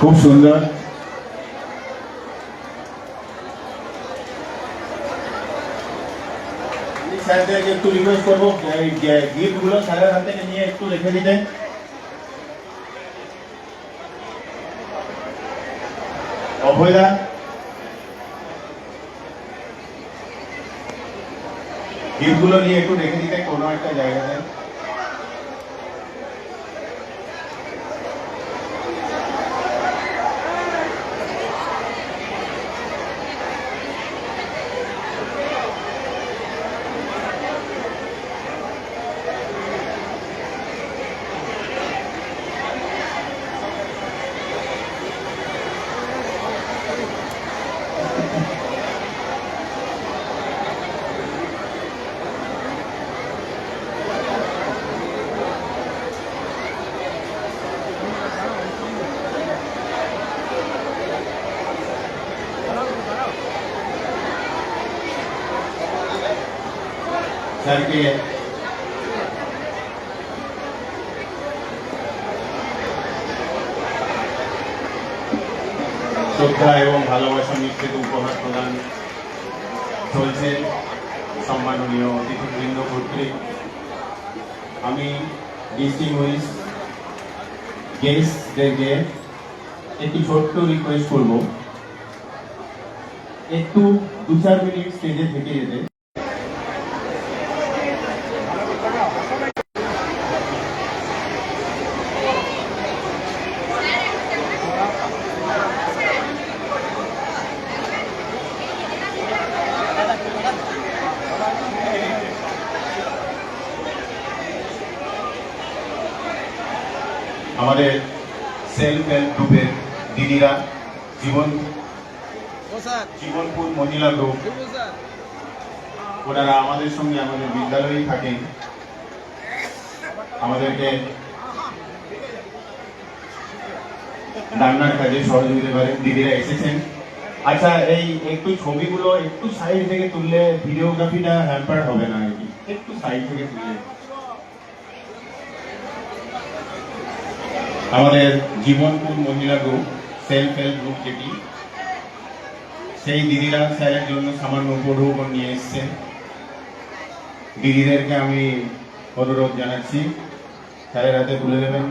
খুব সুন্দর। স্যারদেরকে একটু রিকোয়েস্ট করব থেকে নিয়ে একটু গিফটগুলো নিয়ে একটু রেখে দিতে কোনো একটা জায়গাতে। স্যারকে শ্রদ্ধা এবং ভালোবাসা মিশ্রিত উপহার প্রদান চলছে সম্মাননীয় অতিথিবৃন্দ কর্তৃক। আমি ডিসি হুইস গেস্টদেরকে একটি ছোট্ট রিকোয়েস্ট করব। একটু দু চার মিনিট স্টেজে থেকে যেতে। আমাদের সেলফ হেল্প গ্রুপের দিদিরা, জীবন, জীবনপুর মহিলা গ্রুপ ওনারা আমাদের সঙ্গে আমাদের বিদ্যালয়েই থাকেন। আমাদেরকে রান্নার কাজে সহযোগিতা করেন দিদিরা এসেছেন। আচ্ছা এই একটু ছবিগুলো একটু সাইড থেকে তুললে ভিডিওগ্রাফিটা হ্যাম্পার হবে না আর কি? একটু সাইড থেকে তুললে। আমাদের জীবনপুর মহিলা গ্রুপ সেলফ হেল্প গ্রুপ যেটি, সেই দিদিরা স্যারের জন্য সামান্য উপঢৌকন নিয়ে এসছেন দিদিদেরকে আমি অনুরোধ জানাচ্ছি স্যারের হাতে তুলে দেবেন।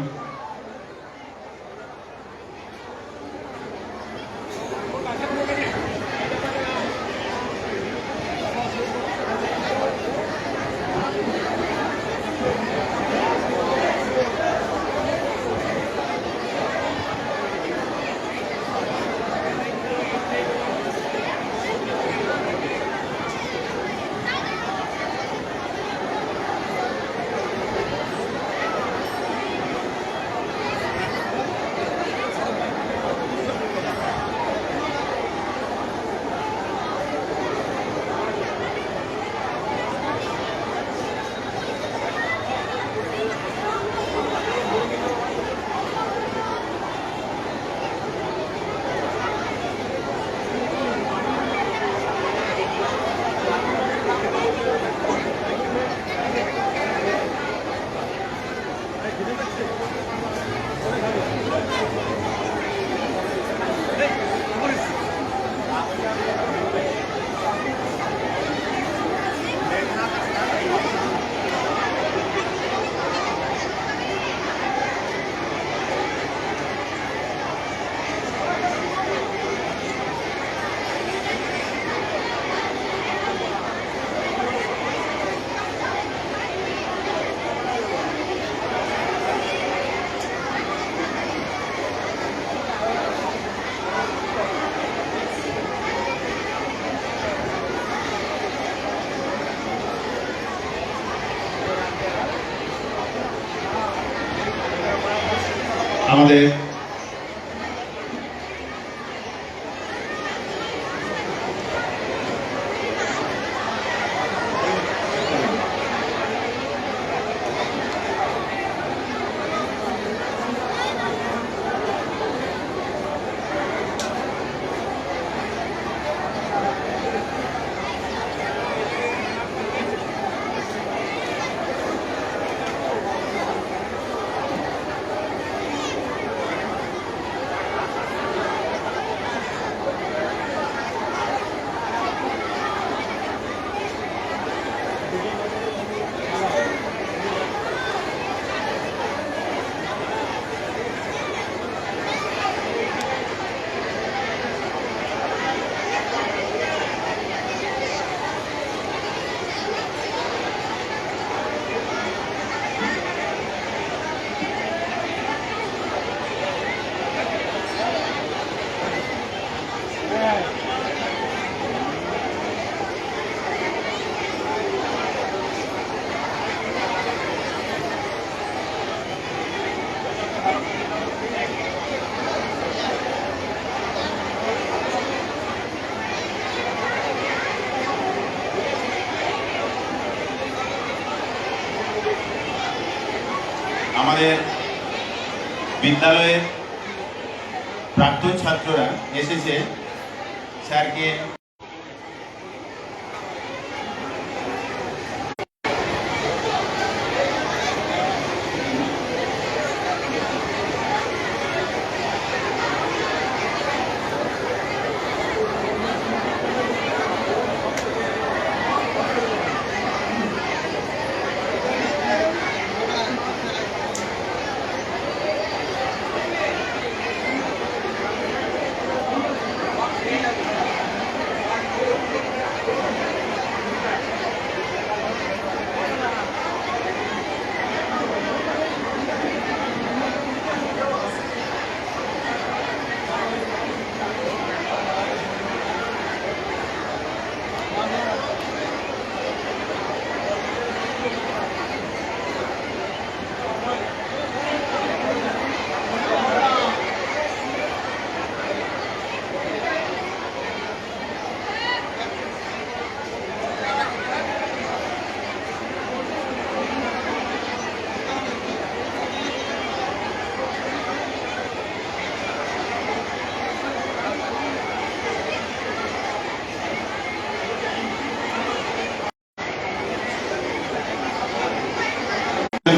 বিদ্যালয়ের প্রাক্তন ছাত্ররা এসেছে স্যারকে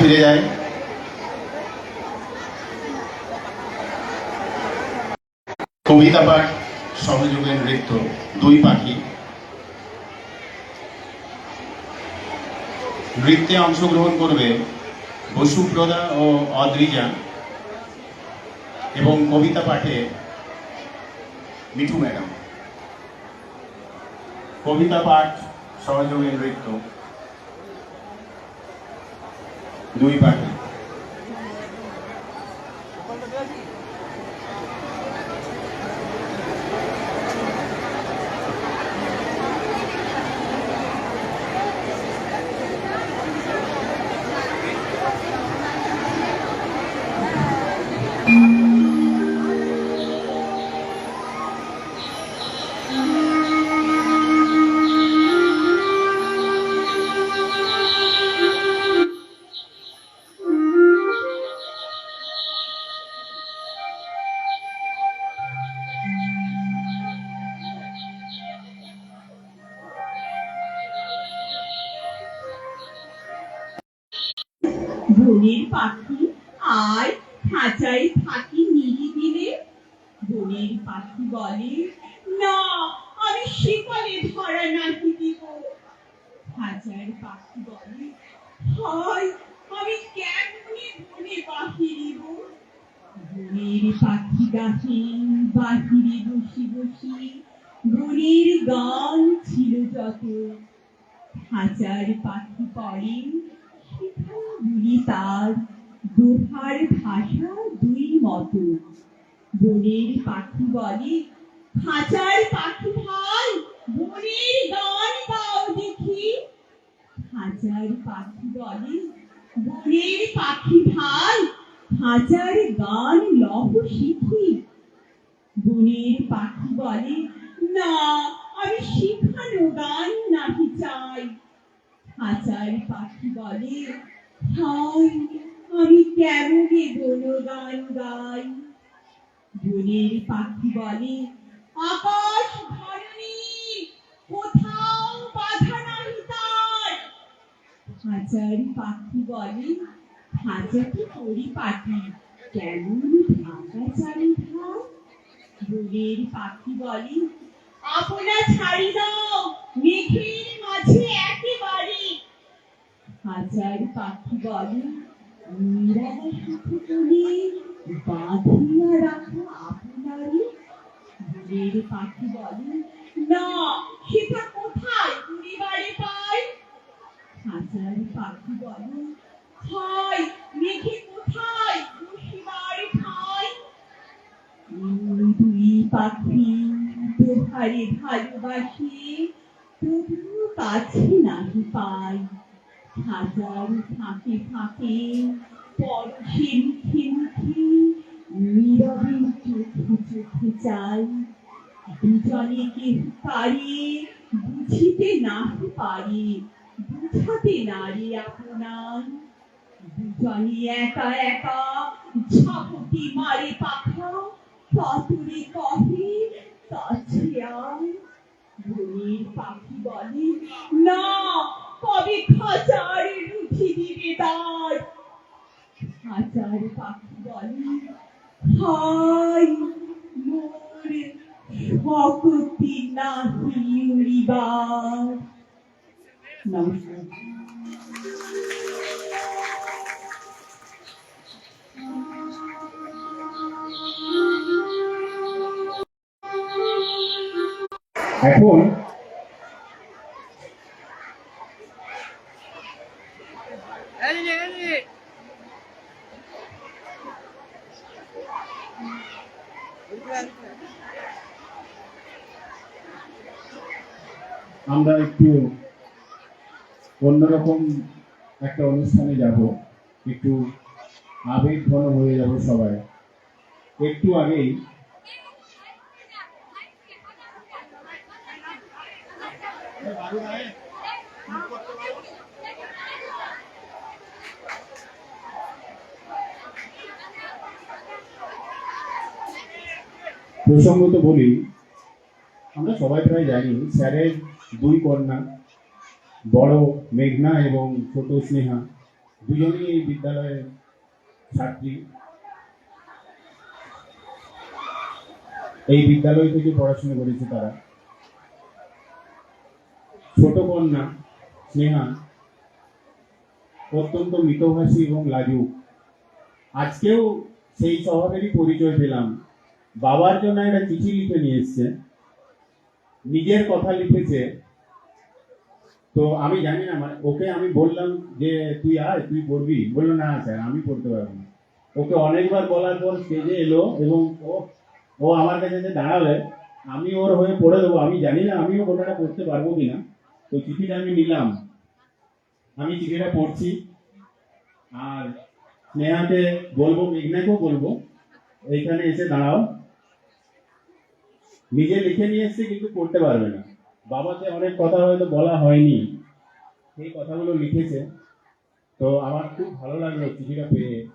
ফিরে যায় কবিতা পাঠ সহযোগের দুই পাখি। নৃত্যে অংশগ্রহণ করবে বসুপ্রদা ও অদ্রিজা এবং কবিতা পাঠে মিঠু ম্যাডাম। কবিতা পাঠ, সহযোগের নৃত্য, দুই পাখি। পাখি আয় খাঁচায় থাকি নিরিবিলে বনের পাখি বলে, না, আমি শিকলে ধরা নাহি দিব খাঁচার পাখি বলে, হয়, আমি কেমনে বনে বাহিরিব বনের পাখি গাছে বাহিরে বসি বসি, বনের গান ছিল যত। হাজার পাখি পড়ে তার ভাষা দুই মতো। বনের পাখি বলে, খাঁচার পাখি ভাই বনের গান গাও দেখি। খাঁচার পাখি বলে, বনের পাখি ভাই খাঁচার গান লহ শিখি। বনের পাখি বলে, না, আমি শিখানো গান হাজার পাখি বলে, হাই, আমি কেমনে বনো গান গাই? বনের পাখি বলে, আকাশ ধরণী কোথাও বাধা নাহি তার? হাজার পাখি বলে খাঁচাটি পরিপাটি কেমন ঢাকা চারি ধার বনের পাখি বলে আপনা ছাড়ি দাও, মেঘের মাঝে একেবারে হাজার পাখি বলে নিরালা বাঁধিয়া রাখো আপনারে ভোরের পাখি বলে, না, সেটা কোথায়? পরিবারে পাই। হাজার পাখি বলে, হাই, মেঘে কোথায়? দুই পাখি তোহারে ভালোবাসি তবু কাছে নাহি পাই। হাজার ফাঁকে ফাঁকে পরশে মুখে মুখে নীরবে চোখে চোখে চাই। দুজনে কেহ পারে? বুঝিতে নাহি পারে, বুঝাতে নারে আপনার। দুজনই একা একা ঝাপটি মারি পাখা কাতুরি কহে, কাছে আয়। পাখি বলে, না কবে খাঁচার রুঠি দিবে তার খাঁচার পাখি বলে, হাই, মোর শক্তি নাহি উড়িবার। নমস্কার। এখন এদিকে এদিকে আমরা একটু অন্যরকম একটা অনুষ্ঠানে যাব। একটু আবেগ ঘন হয়ে যাব সবাই। একটু আগেই প্রসঙ্গত বলি, আমরা সবাই প্রায় জানি, স্যারের দুই কন্যা বড় মেঘনা এবং ছোট স্নেহা দুজনেই এই বিদ্যালয়ের ছাত্রী। এই বিদ্যালয় থেকে পড়াশোনা করেছে তারা। ছোট কন্যা, স্নেহা, অত্যন্ত মিতভাষী এবং লাজুক। আজকেও সেই স্বভাবেরই পরিচয় পেলাম। বাবার জন্য একটা চিঠি লিখে নিয়ে এসছে। নিজের কথা লিখেছে তো আমি জানি না মানে ওকে আমি বললাম যে, তুই আয়, তুই পড়বি? বলল না স্যার, আমি পড়তে পারব না। ওকে অনেকবার বলার পর স্টেজে এলো এবং ও ও আমার কাছে এসে দাঁড়ালে, আমি ওর হয়ে পড়ে দেবো। আমি জানি না, আমিও কোনোটা পড়তে পারব কিনা। তো চিঠিটা আমি নিলাম। আমি চিঠিটা পড়ছি। আর স্নেহাকে বলব, মেঘনাকেও বলব, এইখানে এসে দাঁড়াও। নিজে লিখে নিয়ে এসছে, কিন্তু পড়তে পারবে না। বাবাকে অনেক কথা হয়তো বলা হয়নি। সেই কথাগুলো লিখেছে। তো আমার খুব ভালো লাগল চিঠিটা পেয়ে।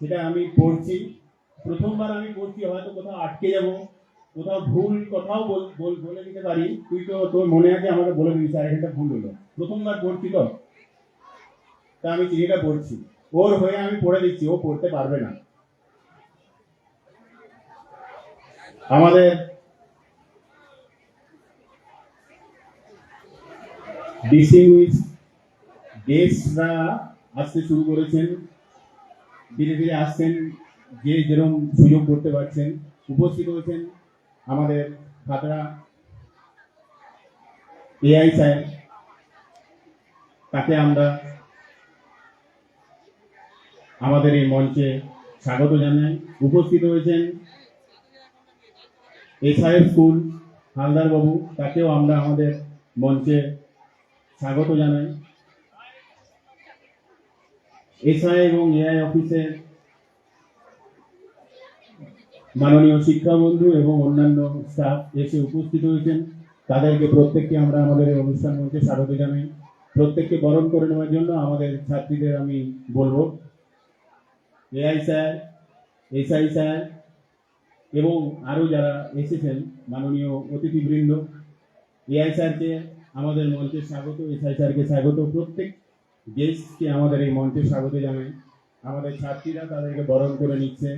সেটা আমি পড়ছি। প্রথমবার আমি পড়ছি, হয়তো কোথাও আটকে যাব, কোথাও ভুল কথাও বল- দিতে পারি। তুই তো, তোর মনে আছে, আমাকে বলে দিবি, স্যার, এটা ভুল হলো। প্রথমবার পড়ছি তো। তা আমি চিঠিটা পড়ছি। ওর হয়ে আমি পড়ে দিচ্ছি, ও পড়তে পারবে না। আমাদের ডিসিউইস গেস্টরা আসতে শুরু করেছেন। ধীরে ধীরে আসছেন, যে যেরকম সুযোগ করতে পারছেন, উপস্থিত হয়েছেন আমাদের খাতড়া এআই স্যার। তাকে আমরা আমাদের এই মঞ্চে স্বাগত জানাই। উপস্থিত হয়েছেন এসআইএফ স্কুল হালদার বাবু তাকেও আমরা আমাদের মঞ্চে স্বাগত জানাই। এসআই এবং এআই অফিসের মাননীয় শিক্ষাবন্ধু এবং অন্যান্য স্টাফ এসে উপস্থিত হয়েছেন। তাদেরকে প্রত্যেককে আমরা আমাদের অনুষ্ঠান মঞ্চে স্বাগত জানাই। প্রত্যেককে বরণ করে নেওয়ার জন্য আমাদের ছাত্রীদের আমি বলব। এআই স্যার, এসআই স্যার এবং আরও যারা এসেছেন মাননীয় অতিথিবৃন্দ, এআই স্যারকে আমাদের মঞ্চে স্বাগত, এসআই স্যারকে স্বাগত। প্রত্যেক গেস্টকে আমাদের এই মঞ্চে স্বাগত জানাই। আমাদের ছাত্রীরা তাদেরকে বরণ করে নিচ্ছে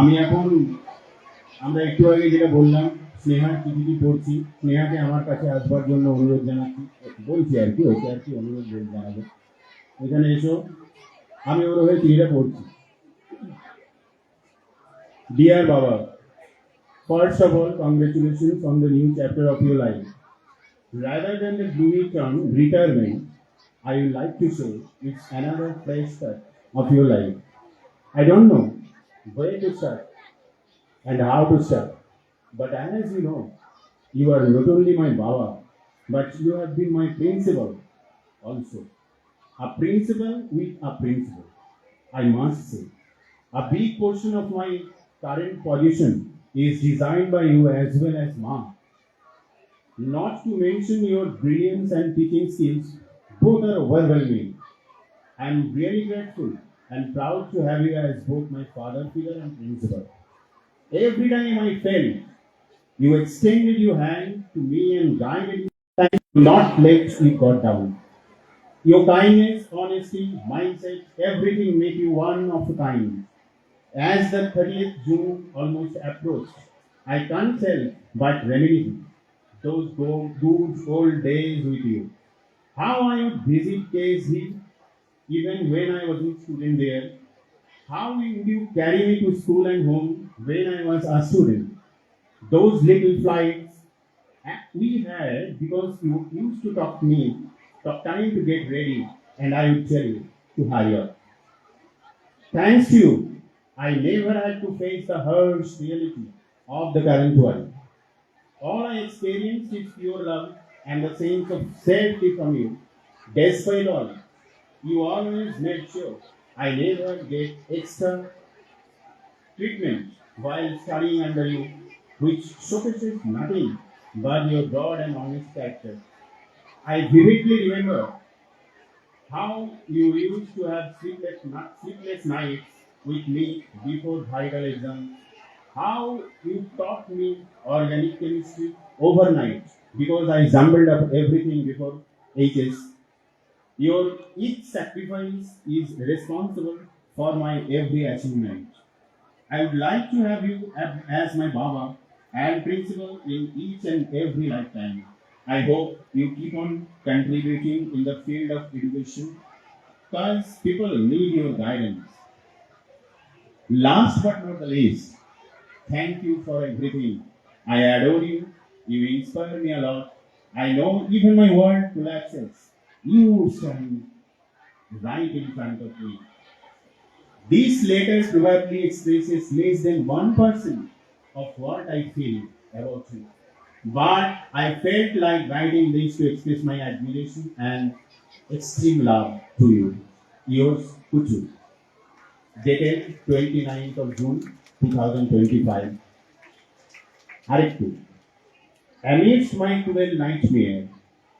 আমি এখন আমরা একটু আগে যেটা বললাম স্নেহার চিঠিটি পড়ছি স্নেহাকে আমার কাছে আসবার জন্য অনুরোধ জানাচ্ছি বলছি আর কি ওকে আর কি অনুরোধ জানাব এখানে এসো আমি ওর হয়ে চিঠিটা পড়ছি ডিয়ার বাবা of all, congratulations on the new chapter of your life. Rather than the gloomy term retirement, I would like to say it's another fresh start of your life. I don't know where to start and how to start. But as you know, you are not only my Baba, but you have been my principal also. A principal with a principal, I must say. A big portion of my current position is designed by you as well as mine. Not to mention your brilliance and teaching skills, both are overwhelming. I am really grateful and proud to have you as both my father figure and principal. Every time I fell, you extended your hand to me and guided me, and not let me go down. Your kindness, honesty, mindset, everything make you one of a kind. As the 30th June almost approached, I can't help but reminisce those good old days with you. How I would visit KSD even when I wasn't student there. How would you carry me to school and home when I was a student? Those little flights uh, we had because you used to talk to me, talk time to get ready, and I would tell you to hurry up. Thanks to you, I never had to face the harsh reality of the current world. All I experienced is pure love and the sense of safety from you. Despite all, you always made sure I never get extra treatment while studying under you, which showcases nothing but your broad and honest character. I vividly remember how you used to have sleepless, sleepless nights with me before vital exams. How you taught me organic chemistry overnight because I jumbled up everything before HS. Your each sacrifice is responsible for my every achievement. I would like to have you as my Baba and principal in each and every lifetime. I hope you keep on contributing in the field of education because people need your guidance. Last but not the least, thank you for everything. I adore you. You inspire me a lot. I know even my world collapses. You stand right in front of me. This letters probably expresses less than 1% of what I feel about you. But I felt like writing this to express my admiration and extreme love to you. Yours, Kuchu. Dated 29th of June 2025. Arektu. Amidst my cruel nightmare,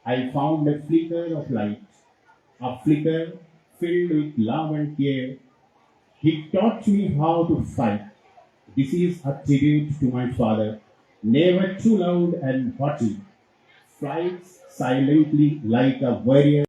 I found a flicker of light, a flicker filled with love and care. He taught me how to fight. This is a tribute to my father, never too loud and haughty, fights silently like a warrior.